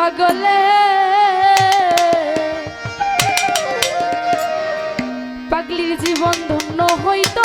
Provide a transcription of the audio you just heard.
পাগলে। পাগলির জীবন ধন্য হইতো